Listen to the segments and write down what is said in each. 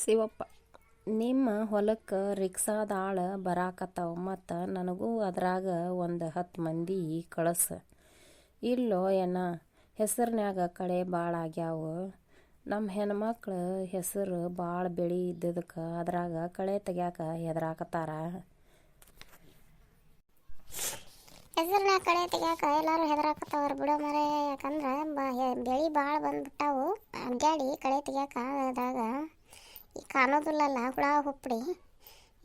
ಶಿವಪ್ಪ, ನಿಮ್ಮ ಹೊಲಕ್ಕೆ ರಿಕ್ಷಾದಾಳ ಬರಾಕತ್ತಾವ ಮತ್ತು ನನಗೂ ಅದ್ರಾಗ ಒಂದು ಹತ್ತು ಮಂದಿ ಕಳಸ. ಇಲ್ಲೋ ಏನ ಹೆಸರಿನ್ಯಾಗ ಕಳೆ ಭಾಳ ಆಗ್ಯಾವ. ನಮ್ಮ ಹೆಣ್ಮಕ್ಳ ಹೆಸರು ಭಾಳ ಬೆಳಿ ಇದ್ದದಕ್ಕೆ ಅದ್ರಾಗ ಕಳೆ ತೆಗ್ಯಾಕ ಹೆದರಾಕತ್ತಾರ. ಹೆಸರ್ನ್ಯಾಗ ಕಳೆ ತೆಗ್ಯಾಕ ಎಲ್ಲರೂ ಹೆದರಾಕತ್ತಾವ್ರ ಬಿಡೋ ಮರ ಯಾಕಂದ್ರೆ ಬೆಳಿ ಭಾಳ ಬಂದ್ಬಿಟ್ಟಾವು. ಅಡ್ಡಾಡಿ ಕಳೆ ತೆಗ್ಯಾಕ ಅದಾಗ ಈ ಕಾಣೋದಿಲ್ಲಲ್ಲ ಹುಳ ಹುಪ್ಪಡಿ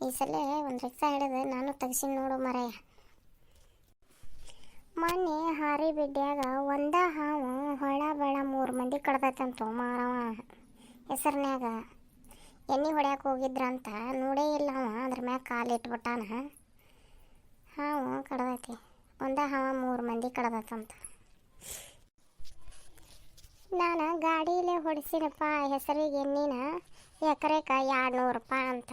ಈ ಸಲ ಒಂದು ರಿಕ್ಷಾ ಹಿಡಿದು ನಾನು ತೆಗ್ಸಿನಿ ನೋಡು ಮರೆಯ. ಮೊನ್ನೆ ಹಾರಿ ಬಿಡ್ಯಾಗ ಒಂದ ಹಾವು ಹೊಳ ಬೆಳ ಮೂರು ಮಂದಿ ಕಡ್ದೈತಂತು ಮಾರವ ಹೆಸರ್ನ್ಯಾಗ. ಎಣ್ಣೆ ಹೊಡ್ಯಾಕ ಹೋಗಿದ್ರಂತ ನೋಡೇ ಇಲ್ಲ ಅವ, ಅದ್ರ ಮ್ಯಾಗ ಕಾಲು ಇಟ್ಬಿಟ್ಟಾನ. ಹಾವು ಕಡ್ದೈತಿ, ಒಂದ ಹಾವ ಮೂರು ಮಂದಿ ಕಡ್ದತ್ತಂತ ನಾನು ಗಾಡೀಲಿ ಹೊಡಿಸಿನಪ್ಪ, ಹೆಸರಿಗೆ ಎಣ್ಣಿನ ಎಕರೆಕ ಎರಡು ನೂರು ರೂಪಾಯಿ ಅಂತ.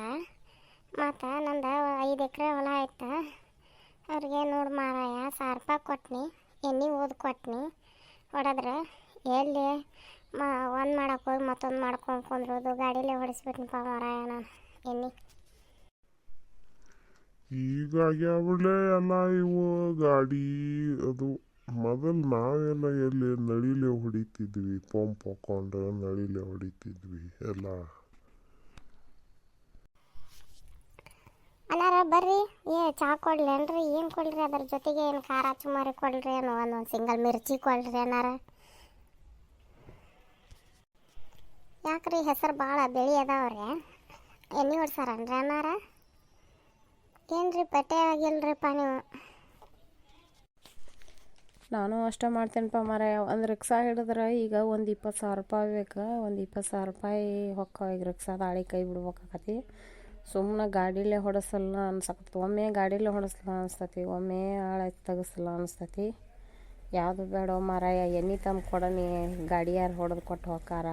ಮತ್ತು ನಂದು ಐದು ಎಕರೆ ಹೊಲ ಆಯ್ತು. ಅವ್ರಿಗೆ ನೋಡಿ ಮಾರಾಯ, ಸಾವಿರ ರೂಪಾಯಿ ಕೊಟ್ನಿ, ಎಣ್ಣೆ ಓದ್ ಕೊಟ್ನಿ. ಹೊಡೆದ್ರೆ ಎಲ್ಲಿ ಮ, ಒಂದು ಮಾಡಕ್ಕೆ ಹೋಗಿ ಮತ್ತೊಂದು ಮಾಡ್ಕೊಂಡು ಕುಂದ್ರೋದು, ಗಾಡೀಲೆ ಹೊಡಿಸ್ಬಿಟ್ನಪ್ಪ ಮಾರಾಯ ನಾನು ಎಣ್ಣೆ. ಈಗ ಆಗ್ಯಾವಳೆ ಅಲ್ಲ ಇವು ಗಾಡಿ ಅದು. ಮೊದಲು ನಾವೆಲ್ಲ ಎಲ್ಲಿ ನಳಿಲೆ ಹೊಡಿತಿದ್ವಿ, ಪಂಪ್ ಹಾಕೊಂಡು ನಳಿಲೆ ಹೊಡಿತಿದ್ವಿ, ಎಲ್ಲ. ಅಲ್ಲಾರ, ಬರ್ರಿ. ಏ, ಚಾ ಕೊಡ್ಲೇನ್ರಿ ಏನು ಕೊಡ್ರಿ ಅದ್ರ ಜೊತೆಗೆ ಏನು ಖಾರ ಚುಮಾರಿ ಕೊಡ್ರಿ ಏನು ಒಂದೊಂದು ಸಿಂಗಲ್ ಮಿರ್ಚಿ ಕೊಡ್ರಿ ಏನಾರ ಯಾಕ್ರಿ ಹೆಸರು ಭಾಳ ಬೆಳಿ ಅದಾವ್ರಿ? ಎಣ್ಣೆ ಹೊಡ್ಸಾರನ್ರಿ ಅನ್ನಾರ ಏನ್ರಿ ಪಟ್ಟೆ ಆಗಿಲ್ರಿಪ್ಪ ನೀವು? ನಾನು ಅಷ್ಟೇ ಮಾಡ್ತೇನಪ್ಪ ಮರ ಒಂದು ರಿಕ್ಷಾ ಹಿಡಿದ್ರೆ ಈಗ ಒಂದು ಇಪ್ಪತ್ತು ಸಾವಿರ ರೂಪಾಯಿ ಬೇಕು, ಒಂದು ಇಪ್ಪತ್ತು ಸಾವಿರ ರೂಪಾಯಿ ಹೊಕ್ಕ ಈಗ ರಿಕ್ಷಾ ದಾಳಿ ಕೈ ಬಿಡ್ಬೇಕಾಕತಿ. ಸುಮ್ಮನೆ ಗಾಡಿಲೇ ಹೊಡೆಸಲ್ಲ ಅನ್ಸಕತ್ತೆ. ಒಮ್ಮೆ ಗಾಡಿಲೇ ಹೊಡಸಲ್ಲ ಅನಿಸ್ತತಿ, ಒಮ್ಮೆ ಆಳ ತೆಗಿಸಲ್ಲ ಅನಿಸ್ತತಿ. ಯಾವುದು ಬೇಡ ಮಾರಾಯ, ಎಣ್ಣೆ ತಂದು ಕೊಡನಿ ಗಾಡಿ ಯಾರು ಹೊಡೆದು ಕೊಟ್ಟು ಹೋಕಾರ